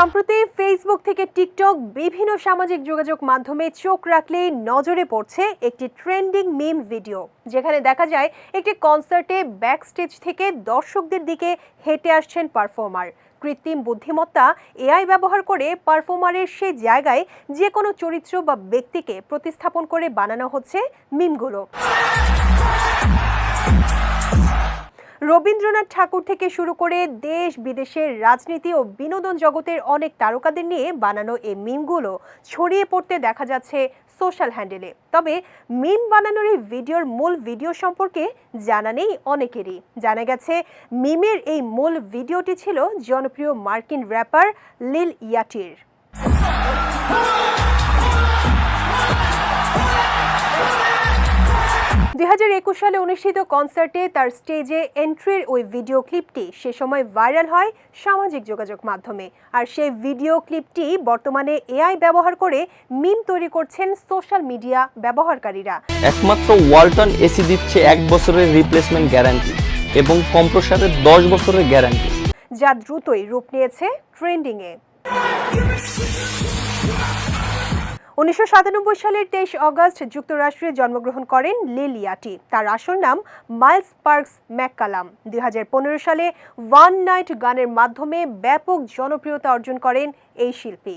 সম্প্রতি ফেসবুক থেকে টিকটক বিভিন্ন সামাজিক যোগাযোগ মাধ্যমে চোখ রাখলেই নজরে পড়ছে একটি ট্রেন্ডিং মিম ভিডিও যেখানে দেখা যায় একটি কনসার্টে ব্যাক স্টেজ থেকে দর্শকদের দিকে হেঁটে আসছেন পারফর্মার কৃত্রিম বুদ্ধিমত্তা এআই ব্যবহার করে পারফর্মারের সেই জায়গায় যে কোনো চরিত্র বা ব্যক্তিকে প্রতিস্থাপন করে বানানো হচ্ছে মিমগুলো রবীন্দ্রনাথ ঠাকুর থেকে শুরু করে দেশ, বিদেশের রাজনীতি ও বিনোদন জগতের অনেক তারকাদের নিয়ে বানানো এই মিমগুলো ছড়িয়ে পড়তে দেখা যাচ্ছে সোশ্যাল হ্যান্ডেলে। তবে মিম বানানোর এই ভিডিওর মূল ভিডিও সম্পর্কে জানা নেই অনেকেরই। জানা গেছে, মিমের এই মূল ভিডিওটি ছিল জনপ্রিয় মার্কিন র্যাপার লিল ইয়াটির। দুই হাজার একুশ সালে অনুষ্ঠিত কনসার্টে তার স্টেজে এন্ট্রির ওই ভিডিও ক্লিপটি সে সময় ভাইরাল হয় সামাজিক যোগাযোগ মাধ্যমে। আর সেই ভিডিও ক্লিপটি বর্তমানে এআই ব্যবহার করে মিম তৈরি করছেন সোশ্যাল মিডিয়া ব্যবহারকারীরা। একমাত্র ওয়ালটন এসি দিচ্ছে এক বছরের রিপ্লেসমেন্ট গ্যারান্টি এবং কম্প্রসারের দশ বছরের গ্যারান্টি। যা দ্রুতই রূপ নিয়েছে ট্রেন্ডিংয়ে। উনিশশো সাতানব্বই সালের তেইশ অগস্ট যুক্তরাষ্ট্রে জন্মগ্রহণ করেন লিলিয়াটি তার আসল নাম মাইলস পার্কস ম্যাককালাম। দুই সালে ওয়ান নাইট গানের মাধ্যমে ব্যাপক জনপ্রিয়তা অর্জন করেন এই শিল্পী।